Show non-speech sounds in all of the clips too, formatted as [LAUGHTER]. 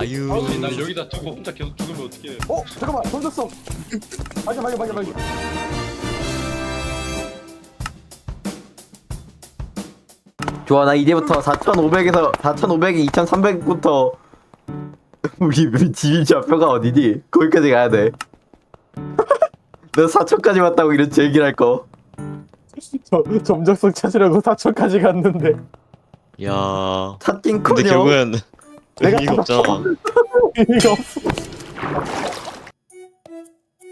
아유. 아니 나 여기다 두고 혼자 계속 죽으면 어떡해 어 잠깐만 던졌어. 발견 발견 발견 발견. 좋아 나 이제부터 4,500에서 4,500에 2,300부터 우리 우리 집이 좌표가 어디니? 거기까지 가야 돼. [LAUGHS] 너 4천까지 왔다고 이런 제 얘기를 할 거. 저 점적성 찾으려고 사천까지 갔는데 야. 근데 찾긴커녕 결국엔 내가 의미가 없잖아. 의미가 없어.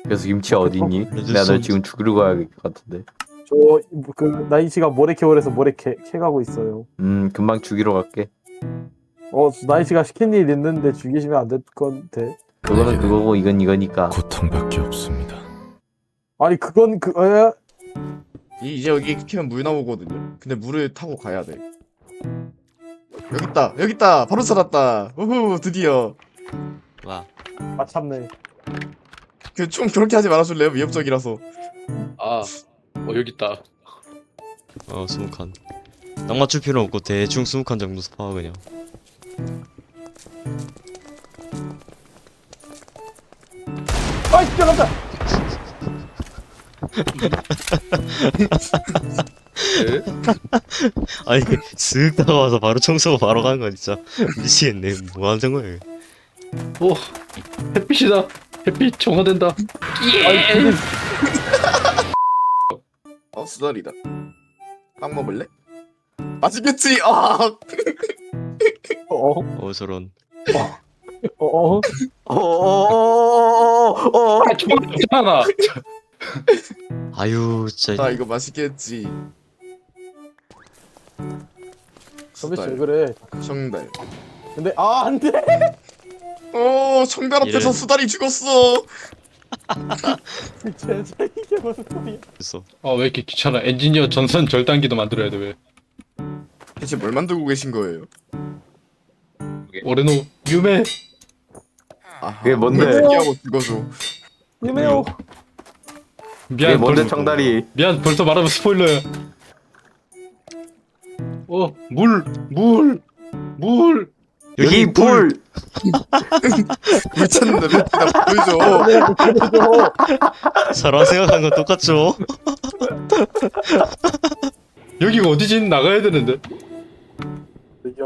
그래서 김치야 어디니? 내가 널 지금 죽이러 가야 할것 같은데. 저그 나이치가 모래 캐월에서 모래 캐 캐가고 있어요. 음 금방 죽이러 갈게. 어 나이치가 시킨 일 있는데 죽이시면 안 될 건데. 그거는 그거고 이건 이거니까. 고통밖에 없습니다. 아니 그건 그 에? 이- 이제 여기 키면 물 나오거든요. 근데 물을 타고 가야 돼. 여기 있다. 여기 있다. 바로 찾았다. 우후 드디어. 와. 마참네. 그 좀 그렇게 하지 말아줄래요? 위협적이라서. 아 어 여기 있다 어, 스무 칸. 딱 맞출 필요 없고 대충 스무 칸 정도 스파 그냥. 아이. 에? [LAUGHS] 아니 쓱 다가와서 바로 청소고 바로 가는 건 진짜 미치겠네. 뭐 하는 거예요? 오 햇빛이다 햇빛 정화된다 근데 [LAUGHS] 어 수달이다. 빵 먹을래? 맛있겠지. 아. [LAUGHS] 어어 저런. 어, 어. 어어어어어어 아 정화 없잖아 아유 진짜. 아 이거 맛있겠지. 씨왜 수달. 그래? 청달. 근데 아 안돼. 어 청달 앞에서 이런. 수달이 죽었어. [LAUGHS] 진짜 이게 무슨 소리야? 됐어. 아 왜 이렇게 귀찮아 엔지니어 전선 절단기도 만들어야 돼 왜 대체 뭘 만들고 계신 거예요? 올해노 유메 아, 그게 뭔데? 죽어줘. 이메요. 이게 미안 뭔데 벌써- 청다리 미안 벌써 말하면 스포일러야 어 물 물 물. 여기 불 물. 찾는데 왜 그냥 보여줘. 사람 생각한 건 똑같죠? [LAUGHS] 여기가 어디지? 나가야 되는데. 야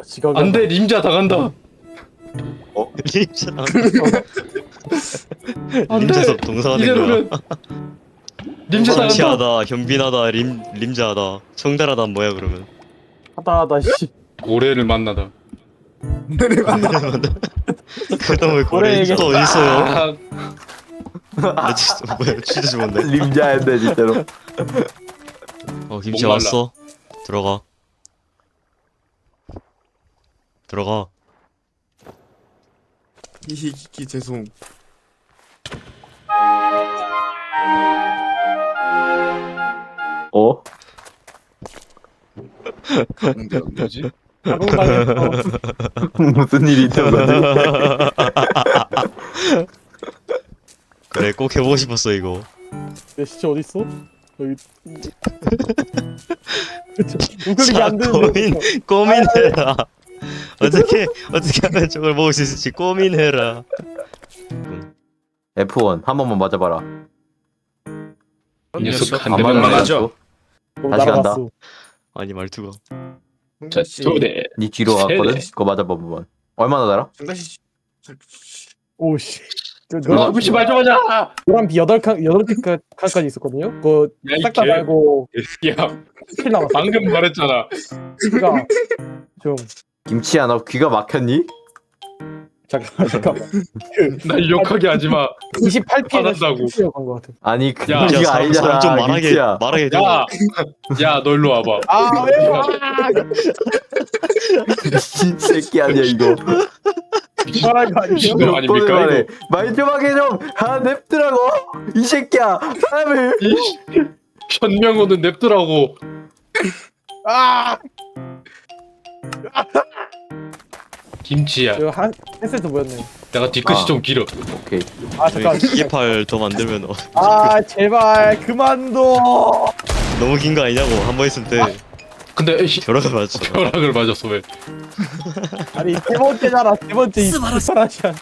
지금 안돼 림자 당한다. 림자. [LAUGHS] 안돼. 림자에서 동사가 된 거야. 이대로는 림자 당한다. 정치하다, 현빈하다, 림 림자하다, 청달하다 뭐야 그러면? 하다하다 씨. 고래를 만나다 그다음에 고래 고래에게- 또 어디 있어요? 아, 아 진짜 뭐야 진짜 죽었네. 림자였네 진짜로. 어 김치 목말라. 왔어. 들어가. 들어가. 히히히히 죄송. 어? 근데 안 되지? 무슨 일이 있던 거지? 그래 꼭 해보고 싶었어 이거. 내 시체 어디 있어? 여기. [LAUGHS] 우클릭이 자, 되는데. 고민해라. 어떻게 어떻게 하면 저걸 먹을 수 있을지 고민해라. F1 한 번만 맞아봐라. 이 녀석 한안 대만 맞으면 맞아 다시 간다. 날아갔어. 아니 말투가. 자 두대 네 뒤로. 갔거든. 그거 맞아봐 한번. 얼마나 달아? 오씨. 그아 노란 무시 말자마자 노란 비 여덟 칸 여덟 칸 칸까지 있었거든요. 그거 야, 이 싹다 개. 말고 야 킬 남았어. 방금 말했잖아 그니까 좀 김치야 너 귀가 막혔니? 잠깐만 잠깐만. [LAUGHS] 날 욕하게 하지 마 28피는 화난다고. 실수였던 것 같아. 아니 그 야, 사람, 아니잖아. 사람 좀 말하게 김치야. 말하게 돼. 야야 너 일로 와봐 아 왜? 와! [LAUGHS] 미친 새끼 아니야 이거. 말한 거 아니에요? 아닙니까, 말해. 이거? 말좀 하게 좀. 아 냅두라고. 이 새끼야. 사람을. 이 현명호는 냅두라고 아! 김치야. 이거 한 헬스도 뭐였네. 내가 뒤끝이 아. 좀 길어. 오케이. 아 잠깐. [LAUGHS] 기계팔 더 만들면 어, 아 제발 그만둬. 너무 긴 거 아니냐고. 한 번 했을 때. 근데 에이, 벼락을 맞았잖아. 벼락을 맞았어 왜? [LAUGHS] 아니 세 번째잖아. 세 번째 이 스파라시안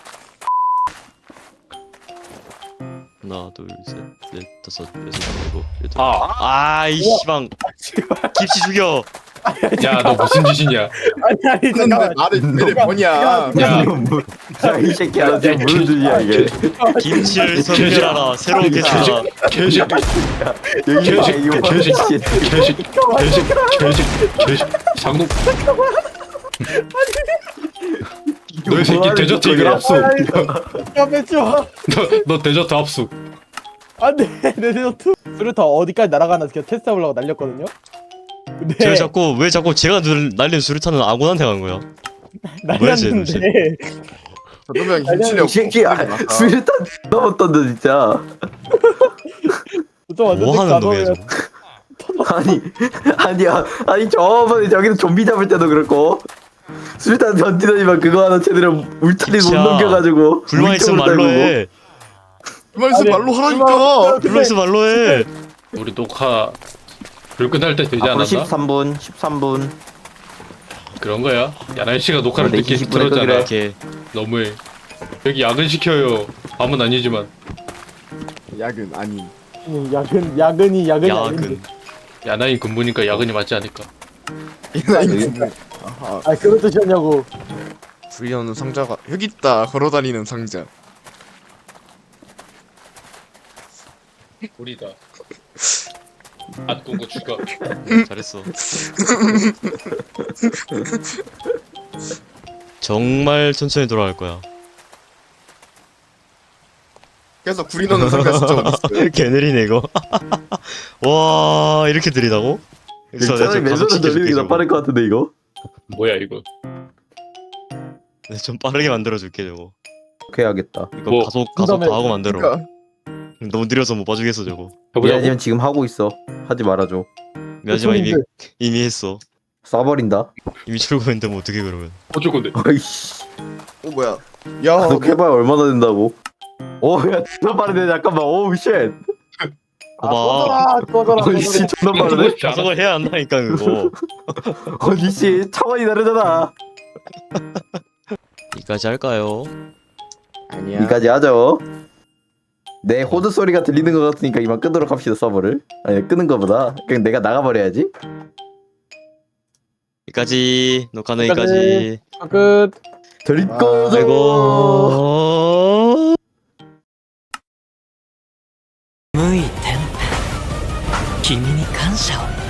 하나 둘셋넷 다섯 여섯 일곱 여덟. 아, 아이 씨방. 김치 죽여 야, 너 무슨 짓이냐? 아니 아니 근데 잠깐만 왜 뭐냐 야, 야이 새끼야 너 지금 무슨 짓이야 이게 김치를 선별하라 새로운 게스트다 개새끼, 여기 봐 개새끼, 이거 개새끼. 씨. 개새끼, 개새끼, 개새끼, 개새끼. 장동. 너이 새끼 데저트? 이걸 합수. 잠깐만 줘 너, 너 데저트 합수. 안돼 내 데저트 수류탄 어디까지 날아가나 그냥 테스트 해보려고 날렸거든요 근데 제가 자꾸 왜 자꾸 제가 늘- 날린 수류탄은 아군한테 간 거야? 뭐야, 날렸는데 그러면 김치력 이 새끼야 수류탄 너무 던져 진짜. [LAUGHS] 또 완전 뭐 하는 놈이야 저거 아니 아니야 아니 저번에 저기서 좀비 잡을 때도 그렇고 수류탄 던지더니만 그거 하나 제대로 울타리 못 진짜. 넘겨가지고 불만 있으면 물통을 말로 달구고. 해. 그말씀 아니, 말로 하라니까. 불만 있으면 말로 해. 우리 녹화 불 끝날 때 되지 앞으로 않았나? 13분 13분 그런 거야. 야나이 씨가 녹화를 네, 늦게 20 분에 들었잖아. 끄기로 이렇게 너무해. 여기 야근 시켜요. 밤은 아니지만. 야근 아니 음, 야근 야근이 야근이 야근 아닌데 야나이 근무니까 야근이 맞지 않을까? 이나이 아하 아 그런 뜻이었냐고 불리는 상자가 여기 있다 걸어다니는 상자 우리다. [LAUGHS] 안 꾼거 죽어. 잘했어. 정말 천천히 돌아갈 거야. 그래서 구리 넣는 상자 진짜 어딨어 [LAUGHS] 개 느리네 이거. [LAUGHS] 와 이렇게 느리다고? 그래서 내가 차라리 좀 맨손으로 돌리는 게더 저거. 빠를 것 같은데 이거? 뭐야 이거? 내가 좀 빠르게 만들어줄게 저거. 그렇게 해야겠다. 이거 뭐, 가속 가속 그다음에- 다 하고 만들어. 그러니까. 너무 느려서 못 봐주겠어 저거. 해보자고. 미안하지만 지금 하고 있어 하지 말아줘. 하지만 이미 손님들. 이미 했어. 쏴버린다. 이미 출고했는데 뭐 어떻게 그러면? 어쩔 건데? 어이씨. 어 뭐야? 야너 너, 해봐야 얼마나 된다고? 오야 존나 빠르네. 잠깐만. 오우 쉣 봐봐 아 꺼져라 꺼져라. 씨 존나 빠르네. [LAUGHS] 가속을 해야 한다니까 그거. [LAUGHS] 아니 씨 차원이 다르잖아. 이까지 할까요? 아니야 여기까지 하죠 내 호드 소리가 들리는 것 같으니까 이만 끄도록 합시다 서버를. 아니 끄는 것보다 그냥 내가 나가버려야지. 여기까지. 녹화는 여기까지. 어, 끝. 드립고. 아, 君に感謝を。